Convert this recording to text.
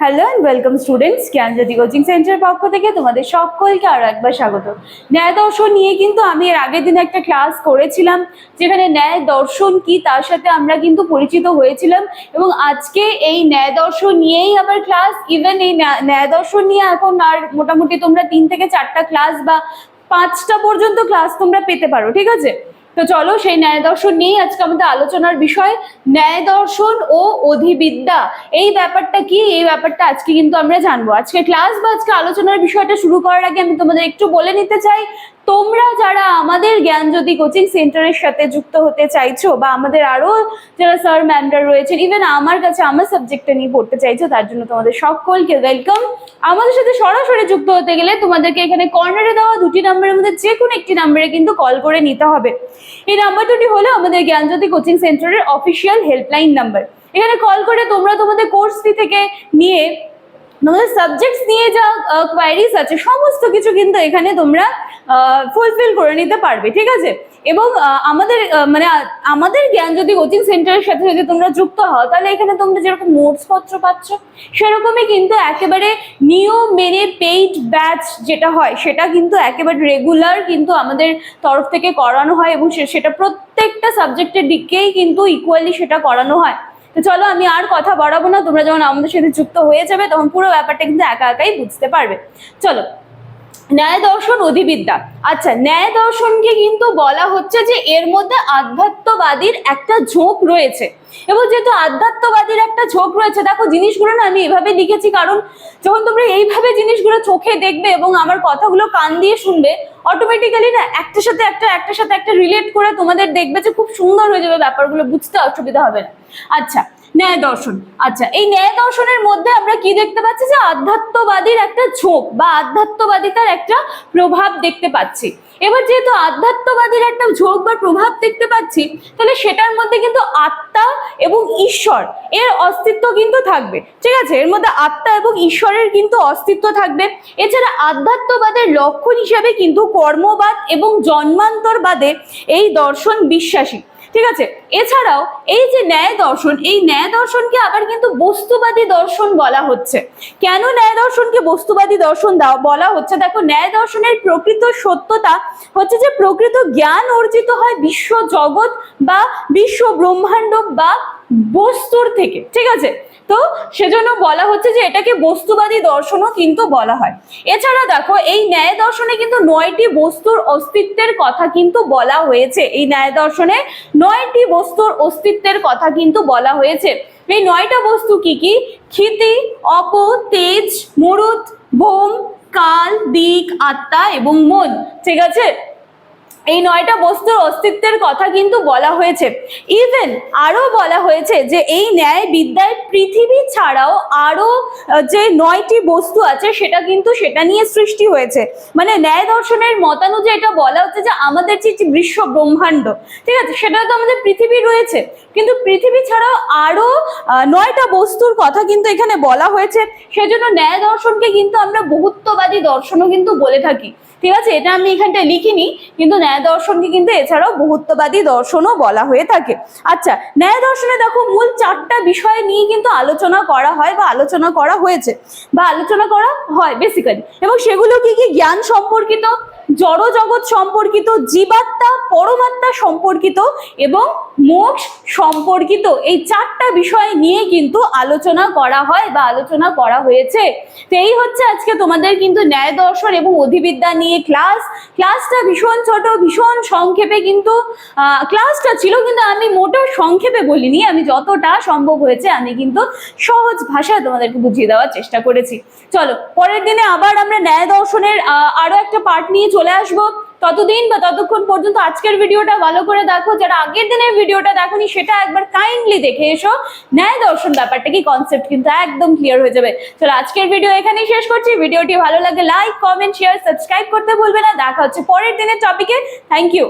Hello and welcome students Gyanjyoti coaching সেন্টারের পক্ষ থেকে তোমাদের সকলকে আরও একবার স্বাগত। ন্যায় দর্শন নিয়ে কিন্তু আমি এর আগের দিন একটা ক্লাস করেছিলাম, যেখানে ন্যায় দর্শন কি তার সাথে আমরা কিন্তু পরিচিত হয়েছিলাম এবং আজকে এই ন্যায় দর্শন নিয়েই আবার ক্লাস ইভেন এই ন্যায়- দর্শন নিয়ে এখন আর মোটামুটি তোমরা তিন থেকে চারটা ক্লাস বা পাঁচটা পর্যন্ত ক্লাস তোমরা পেতে পারো, ঠিক আছে? তো চলো সেই ন্যায় দর্শন নিয়েই আজকে আমাদের আলোচনার বিষয়। ন্যায় দর্শন ও অধিবিদ্যা, এই ব্যাপারটা কি? এই ব্যাপারটা আজকে কিন্তু আমরা জানব। আজকে ক্লাস বা আজকে আলোচনার বিষয়টা শুরু করার আগে আমি তোমাদের একটু বলে নিতে চাই, তোমরা যারা আমাদের জ্ঞান জ্ঞানজ্যোতি কোচিং সেন্টারের সাথে যুক্ত হতে চাইছো বা আমাদের আরও যারা স্যার ম্যামরা রয়েছেন ইভেন আমার কাছে আমার সাবজেক্টটা নিয়ে পড়তে চাইছো, তার জন্য তোমাদের সকলকে ওয়েলকাম আমাদের সাথে সরাসরি যুক্ত হতে গেলে তোমাদেরকে এখানে কর্নারে দেওয়া দুটি নাম্বারের মধ্যে যে কোনো একটি নাম্বারে কিন্তু কল করে নিতে হবে। এই নাম্বার দুটি হলো আমাদের জ্ঞানজ্যোতি কোচিং সেন্টারের অফিসিয়াল হেল্পলাইন নাম্বার। এখানে কল করে তোমরা তোমাদের কোর্স ফি থেকে নিয়ে তোমাদের সাবজেক্টস নিয়ে যা কোয়ারিজ আছে, সমস্ত কিছু কিন্তু এখানে তোমরা ফুলফিল করে নিতে পারবে, ঠিক আছে? এবং আমাদের মানে আমাদের জ্ঞান যদি কোচিং সেন্টারের সাথে যদি তোমরা যুক্ত হও, তাহলে এখানে তোমরা যেরকম নোটস পত্র পাচ্ছ, সেরকমই কিন্তু একেবারে নিয়ম মেনে পেইড ব্যাচ যেটা হয়, সেটা কিন্তু একেবারে রেগুলার কিন্তু আমাদের তরফ থেকে করানো হয় এবং সেটা প্রত্যেকটা সাবজেক্টের দিকেই কিন্তু ইকুয়ালি সেটা করানো হয়। তো চলো, আমি আর কথা বাড়াবো না, তোমরা যখন আমাদের সাথে যুক্ত হয়ে যাবে, তখন পুরো ব্যাপারটা কিন্তু একা একাই বুঝতে পারবে। চলো। ন্যায় দর্শন অধিবিদ্যা। আচ্ছা ন্যায় দর্শনকে কিন্তু বলা হচ্ছে যে এর মধ্যে আধ্যাত্মবাদীর একটা ঝোঁক রয়েছে। এবং যেহেতু আধ্যাত্মবাদীর একটা ঝোঁক রয়েছে, দেখো জিনিসগুলো না আমি এভাবে লিখেছি কারণ যখন তোমরা এইভাবে জিনিসগুলো চোখে দেখবে এবং আমার কথাগুলো কান দিয়ে শুনবে অটোমেটিক্যালি না একটার সাথে একটা, একটার সাথে একটা রিলেট করে তোমাদের দেখবে যে খুব সুন্দর হয়ে যাবে ব্যাপারগুলো, বুঝতে অসুবিধা হবে না। আচ্ছা ন্যায় দর্শন। আচ্ছা এই ন্যায় দর্শনের মধ্যে আমরা কি দেখতে পাচ্ছি? যে আধ্যাত্মবাদীর একটা ঝোঁক বা আধ্যাত্মবাদিতার একটা প্রভাব দেখতে পাচ্ছি। এবার যেহেতু আধ্যাত্মবাদীর একটা ঝোঁক বা প্রভাব দেখতে পাচ্ছি, তাহলে সেটার মধ্যে কিন্তু আত্মা এবং ঈশ্বর এর অস্তিত্ব কিন্তু থাকবে। ঠিক আছে? এর মধ্যে আত্মা এবং ঈশ্বরের কিন্তু অস্তিত্ব থাকবে। এছাড়া আধ্যাত্মবাদের লক্ষণ হিসাবে কিন্তু কর্মবাদ এবং জন্মান্তরবাদে এই দর্শন বিশ্বাসী। ঠিক আছে? এছাড়াও এই যে ন্যায় দর্শন, এই ন্যায় দর্শনকে আবার কিন্তু বস্তুবাদী দর্শন বলা হচ্ছে। কেন ন্যায় দর্শনকে বস্তুবাদী দর্শন বলা হচ্ছে? দেখো, ন্যায় দর্শনের প্রকৃত সত্যতা হচ্ছে যে প্রকৃত জ্ঞান অর্জিত হয় বিশ্ব জগৎ বা বিশ্ব ব্রহ্মাণ্ড বা বস্তুর থেকে। ঠিক আছে? তো সেজন্য বলা হচ্ছে যে এটাকে বস্তুবাদী দর্শনও কিন্তু বলা হয়। এছাড়া দেখো, এই ন্যায় দর্শনে কিন্তু নয়টি বস্তুর অস্তিত্বের কথা কিন্তু বলা হয়েছে। এই ন্যায় দর্শনে নয়টি বস্তুর অস্তিত্বের কথা কিন্তু বলা হয়েছে। এই নয়টা বস্তু কি কি? ক্ষিতি অপ তেজ, মরুত, ভোম, কাল, দিক, আত্মা এবং মন। ঠিক আছে? এই নয়টা বস্তুর অস্তিত্বের কথা কিন্তু বলা হয়েছে। ইভেন আরও বলা হয়েছে যে এই ন্যায় বিদ্যায় পৃথিবী ছাড়াও আরও যে নয়টি বস্তু আছে সেটা কিন্তু সেটা নিয়ে সৃষ্টি হয়েছে। মানে ন্যায় দর্শনের মতানুযায়ী এটা বলা হচ্ছে যে আমাদের যে বিশ্ব ব্রহ্মাণ্ড, ঠিক আছে? সেটা তো আমাদের পৃথিবী রয়েছে। কিন্তু পৃথিবী ছাড়াও আরও নয়টা বস্তুর কথা কিন্তু এখানে বলা হয়েছে। সেজন্য ন্যায় দর্শনকে কিন্তু আমরা বহুত্ববাদী দর্শনও কিন্তু বলে থাকি। ঠিক আছে? এটা আমি এখানটায় লিখিনি, কিন্তু ন্যায় দর্শনকে কিন্তু এছাড়াও বহুত্ববাদী দর্শনও বলা হয়ে থাকে। আচ্ছা ন্যায় দর্শনে দেখো মূল চারটা বিষয় নিয়ে কিন্তু আলোচনা করা হয় বা আলোচনা করা হয়েছে। বা আলোচনা করা হয় বেসিক্যালি এবং সেগুলো কি কি? জ্ঞান সম্পর্কিত জড় জগৎ সম্পর্কিত, জীবাত্মা, পরমাত্মা সম্পর্কিত এবং মোক্ষ সম্পর্কিত এই চারটা বিষয় নিয়ে কিন্তু আলোচনা করা হয় বা আলোচনা করা হয়েছে। তো এই হচ্ছে আজকে তোমাদের কিন্তু ন্যায় দর্শন এবং অধিবিদ্যা নিয়ে ক্লাস ক্লাসটা ভীষণ ছোট, ভীষণ সংক্ষেপে কিন্তু ক্লাসটা ছিল কিন্তু আমি মোটা সংক্ষেপে বলিনি, আমি যতটা সম্ভব হয়েছে আমি কিন্তু সহজ ভাষায় তোমাদেরকে বুঝিয়ে দেওয়ার চেষ্টা করেছি। চলো, পরের দিনে আবার আমরা ন্যায় দর্শনের আরও একটা পার্ট নিয়ে চলে আসব। ততদিন বা ততক্ষণ পর্যন্ত আজকের ভিডিওটা ভালো করে দেখো। যারা আগের দিনের ভিডিওটা দেখোনি, সেটা একবার কাইন্ডলি দেখে এসো। ন্যায় দর্শন ব্যাপারটা কি কনসেপ্ট কিন্তু একদম ক্লিয়ার হয়ে যাবে। চলো আজকের ভিডিও এখানেই শেষ করছি। ভিডিওটি ভালো লাগে লাইক কমেন্ট শেয়ার সাবস্ক্রাইব করতে ভুলবে না। দেখা হচ্ছে পরের দিনের টপিকে থ্যাংক ইউ